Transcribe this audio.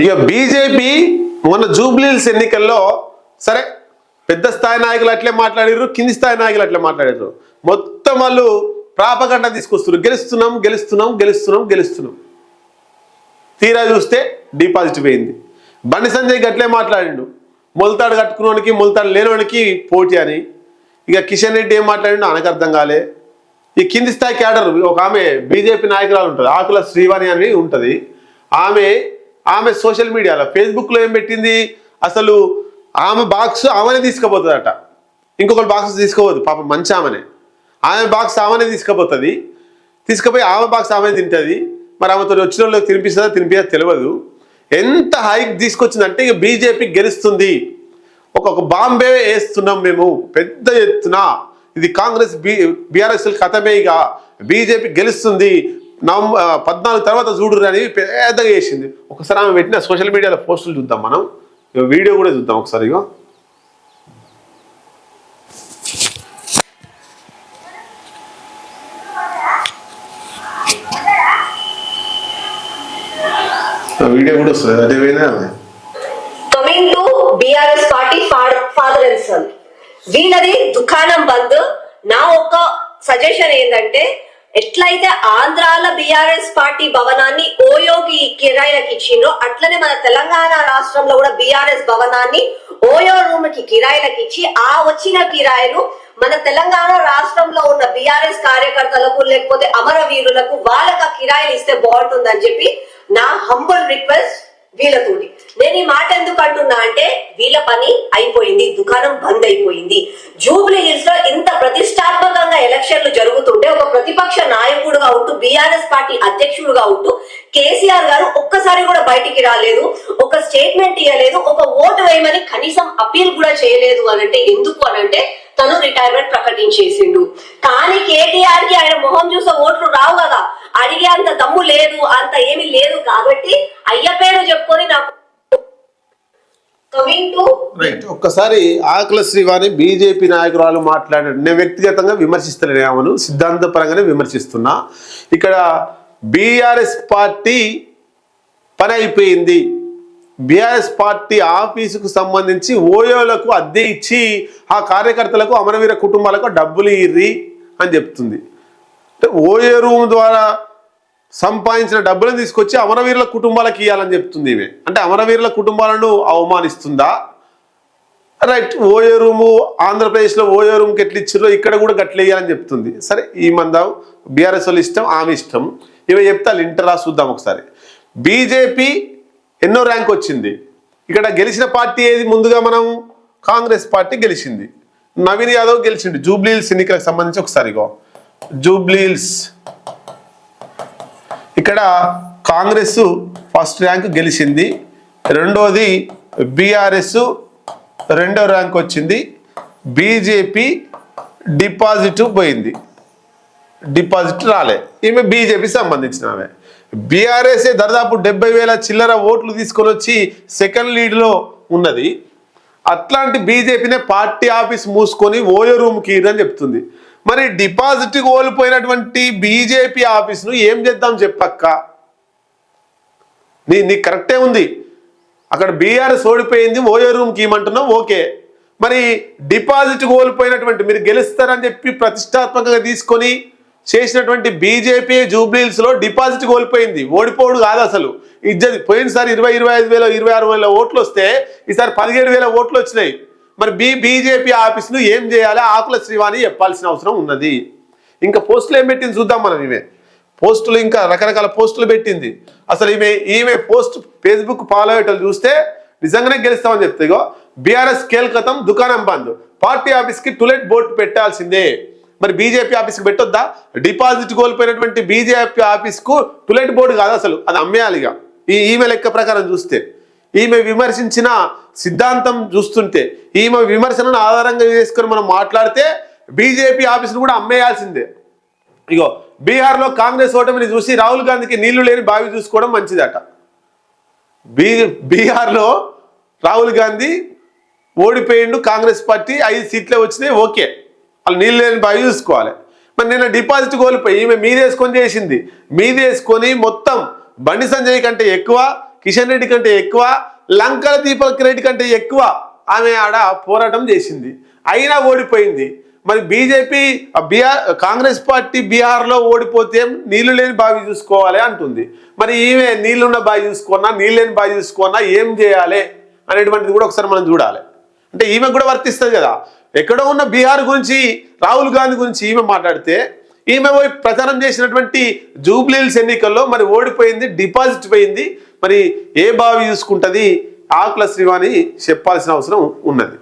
ఇక బీజేపీ మొన్న జూబ్లీల్స్ ఎన్నికల్లో సరే పెద్ద స్థాయి నాయకులు అట్లే మాట్లాడారు కింది స్థాయి నాయకులు అట్లే మాట్లాడారు మొత్తం వాళ్ళు ప్రాపగండ తీసుకొస్తున్నారు. గెలుస్తున్నాం గెలుస్తున్నాం గెలుస్తున్నాం గెలుస్తున్నాం. తీరా చూస్తే డిపాజిట్ పోయింది. బండి సంజయ్ గట్లే మాట్లాడిండు. మొలతాడు కట్టుకున్నోనికి మొలతాడు లేనోనికి పోటీ అని. ఇక కిషన్ రెడ్డి ఏం మాట్లాడిండు ఆయనకు అర్థం కాలే. ఈ కింది స్థాయి క్యాడర్ ఒక ఆమె బీజేపీ నాయకురాలు ఉంటుంది ఆకుల శ్రీవాణి అని ఉంటుంది. ఆమె ఆమె సోషల్ మీడియాలో ఫేస్బుక్లో ఏం పెట్టింది? అసలు ఆమె బాక్స్ ఆమెనే తీసుకుపోతుందట. ఇంకొకటి బాక్స్ తీసుకోవద్దు పాప మంచి ఆమెనే. ఆమె బాక్స్ ఆమెనే తీసుకుపోతుంది. తీసుకుపోయి ఆమె బాక్స్ ఆమె తింటుంది. మరి ఆమెతో వచ్చిన వాళ్ళకి తినిపిస్తుందా తినిపించదో తెలియదు. ఎంత హైక్ తీసుకొచ్చిందంటే ఇక బీజేపీ గెలుస్తుంది. ఒక్కొక్క బాంబే వేస్తున్నాం మేము పెద్ద ఎత్తున. ఇది కాంగ్రెస్ బీ బీఆర్ఎస్ఎల్ కథమే ఇక. బీజేపీ గెలుస్తుంది. నవం పద్నాలుగు తర్వాత చూడురు అని పెద్దగా చేసింది. ఒకసారి ఆమె పెట్టిన సోషల్ మీడియాలో పోస్టులు చూద్దాం మనం. వీడియో కూడా చూద్దాం ఒకసారి ఇగో. వీడియో కూడా వస్తుంది. అదే coming to BRS party father and son వీళ్ళది దుకాణం బంద్. నా ఒక్క సజెషన్ ఏంటంటే ఎట్లయితే ఆంధ్రాల బిఆర్ఎస్ పార్టీ భవనాన్ని ఓయోకి కిరాయిలకు ఇచ్చిండ్రో అట్లనే మన తెలంగాణ రాష్ట్రంలో కూడా బిఆర్ఎస్ భవనాన్ని ఓయో రూమ్కి కిరాయిలకు ఇచ్చి ఆ వచ్చిన కిరాయిలు మన తెలంగాణ రాష్ట్రంలో ఉన్న బిఆర్ఎస్ కార్యకర్తలకు లేకపోతే అమరవీరులకు వాళ్ళకి ఆ కిరాయిలు ఇస్తే బాగుంటుందని చెప్పి నా హంబుల్ రిక్వెస్ట్ వీళ్ళతోటి. నేను ఈ మాట ఎందుకు అంటున్నా అంటే వీళ్ళ పని అయిపోయింది దుకాణం బంద్ అయిపోయింది. జూబ్లీ హిల్స్లో ఇంత ప్రతిష్టాత్మకంగా ఎలక్షన్లు జరుగుతుంటే ఒక ప్రతిపక్ష నాయకుడుగా ఉంటూ బీఆర్ఎస్ పార్టీ అధ్యక్షుడుగా ఉంటూ కేసీఆర్ గారు ఒక్కసారి కూడా బయటికి రాలేదు ఒక స్టేట్మెంట్ ఇవ్వలేదు ఒక ఓటు వేయమని కనీసం అపీల్ కూడా చేయలేదు అనంటే ఎందుకు అనంటే తను రిటైర్మెంట్ ప్రకటించేసిండు. కానీ కేటీఆర్కి ఆయన మొహం చూసే ఓట్లు రావు కదా. అడిగే అంత దమ్ము లేదు అంత ఏమీ లేదు కాబట్టి అయ్య పేరు చెప్పుకొని నాకు కమింగ్ టు రైట్ ఒక్కసారి ఆకుల శ్రీవాణి బీజేపీ నాయకురాలు మాట్లాడాడు. నేను వ్యక్తిగతంగా విమర్శిస్తలేను ఆమెను సిద్ధాంతపరంగానే విమర్శిస్తున్నా. ఇక్కడ బీఆర్ఎస్ పార్టీ పని అయిపోయింది. బీఆర్ఎస్ పార్టీ ఆఫీసుకు సంబంధించి ఓయోలకు అద్దె ఇచ్చి ఆ కార్యకర్తలకు అమరవీర కుటుంబాలకు డబ్బులు ఇర్రి అని చెప్తుంది. ఓఏ ఓయో రూమ్ ద్వారా సంపాదించిన డబ్బులను తీసుకొచ్చి అమరవీరుల కుటుంబాలకు ఇవ్వాలని చెప్తుంది ఈమె. అంటే అమరవీరుల కుటుంబాలను అవమానిస్తుందా? రైట్ ఓయో రూము ఆంధ్రప్రదేశ్లో ఓయో రూమ్కి ఎట్లా ఇచ్చిర్రో ఇక్కడ కూడా గట్ల ఇవ్వాలని చెప్తుంది. సరే ఈ మందాం బీఆర్ఎస్ వాళ్ళు ఇష్టం ఆమె ఇష్టం. ఇవి చెప్తా ఇంటరా చూద్దాం ఒకసారి. బీజేపీ ఎన్నో ర్యాంక్ వచ్చింది. ఇక్కడ గెలిచిన పార్టీ ఏది? ముందుగా మనం కాంగ్రెస్ పార్టీ గెలిచింది. నవీన్ యాదవ్ గెలిచిండు జూబ్లీహిల్స్ ఎన్నికలకు సంబంధించి ఒకసారి జూబ్లీల్స్ ఇక్కడ కాంగ్రెస్ ఫస్ట్ ర్యాంక్ గెలిచింది. రెండోది బీఆర్ఎస్ రెండో ర్యాంక్ వచ్చింది. బీజేపీ డిపాజిట్ పోయింది. డిపాజిట్ రాలే. ఈమె బీజేపీ సంబంధించిన ఆమె. బీఆర్ఎస్ దాదాపు డెబ్బై వేల చిల్లర ఓట్లు తీసుకొని వచ్చి సెకండ్ లీడ్లో ఉన్నది. అట్లాంటి బీజేపీనే పార్టీ ఆఫీస్ మూసుకొని ఓయో రూమ్కి అని చెప్తుంది. మరి డిపాజిట్ కోల్పోయినటువంటి బీజేపీ ఆఫీస్ను ఏం చేద్దాం చెప్పక్క? నీ నీ కరెక్టే ఉంది. అక్కడ బీఆర్ఎస్ ఓడిపోయింది ఓయో రూమ్కి ఇవ్వమంటున్నాం ఓకే. మరి డిపాజిట్ కోల్పోయినటువంటి మీరు గెలుస్తారని చెప్పి ప్రతిష్టాత్మకంగా తీసుకొని చేసినటువంటి బీజేపీ జూబ్లీల్స్లో డిపాజిట్ కోల్పోయింది. ఓడిపోవడు కాదు అసలు. ఇజ్జత్ పోయినసారి ఇరవై ఇరవై ఐదు వేల ఇరవై ఆరు వేల ఓట్లు వస్తే ఈసారి పదిహేడు వేల ఓట్లు వచ్చినాయి. మరి బీ బీజేపీ ఆఫీసులు ఏం చేయాలి? ఆకుల శ్రీవాణి చెప్పాల్సిన అవసరం ఉన్నది. ఇంకా పోస్టులు ఏం పెట్టింది చూద్దాం మనం ఈమె పోస్టులు ఇంకా రకరకాల పోస్టులు పెట్టింది. అసలు ఈమె ఈమె పోస్ట్ ఫేస్బుక్ ఫాలో అయ్యేటోళ్ళు చూస్తే నిజంగానే గెలుస్తామని చెప్తే బీఆర్ఎస్ కేల్కతం దుకాణం బంద్. పార్టీ ఆఫీస్కి టులెట్ బోర్డు పెట్టాల్సిందే. మరి బీజేపీ ఆఫీస్కి పెట్టొద్దా? డిపాజిట్ కోల్పోయినటువంటి బీజేపీ ఆఫీస్కు టులెట్ బోర్డు కాదు అసలు అది అమ్మేయాలిగా. ఈ ఈమె లెక్క ప్రకారం చూస్తే. ఈమె విమర్శించిన సిద్ధాంతం చూస్తుంటే ఈమె విమర్శనను ఆధారంగా చేసుకొని మనం మాట్లాడితే బీజేపీ ఆఫీసును కూడా అమ్మేయాల్సిందే. ఇగో బీహార్లో కాంగ్రెస్ ఓటమిని చూసి రాహుల్ గాంధీకి నీళ్ళు లేని బావి చూసుకోవడం మంచిదట. బీ బీహార్లో రాహుల్ గాంధీ ఓడిపోయిండు కాంగ్రెస్ పార్టీ ఐదు సీట్లే వచ్చినాయి ఓకే. వాళ్ళు నీళ్ళు లేని బావి చూసుకోవాలి. మరి నిన్న డిపాజిట్ కోల్పోయి ఈమె మీదేసుకొని చేసింది. మీదేసుకొని మొత్తం బండి సంజయ్ కంటే ఎక్కువ కిషన్ రెడ్డి కంటే ఎక్కువ లంకల దీపక్ రెడ్డి కంటే ఎక్కువ ఆమె ఆడ పోరాటం చేసింది. అయినా ఓడిపోయింది. మరి బీజేపీ బీఆర్ కాంగ్రెస్ పార్టీ బీహార్లో ఓడిపోతే నీళ్ళు లేని బావి చూసుకోవాలి అంటుంది. మరి ఈమె నీళ్ళున్న బావి చూసుకున్నా నీళ్ళు లేని బావి చూసుకున్నా ఏం చేయాలి అనేటువంటిది కూడా ఒకసారి మనం చూడాలి. అంటే ఈమె కూడా వర్తిస్తుంది కదా. ఎక్కడో ఉన్న బీహార్ గురించి రాహుల్ గాంధీ గురించి ఈమె మాట్లాడితే ఈమె పోయి ప్రచారం చేసినటువంటి జూబ్లీల్స్ ఎన్నికల్లో మరి ఓడిపోయింది డిపాజిట్ పోయింది మరి ఏ బావి చూసుకుంటుంది ఆకుల శ్రీవాణి చెప్పాల్సిన అవసరం ఉన్నది.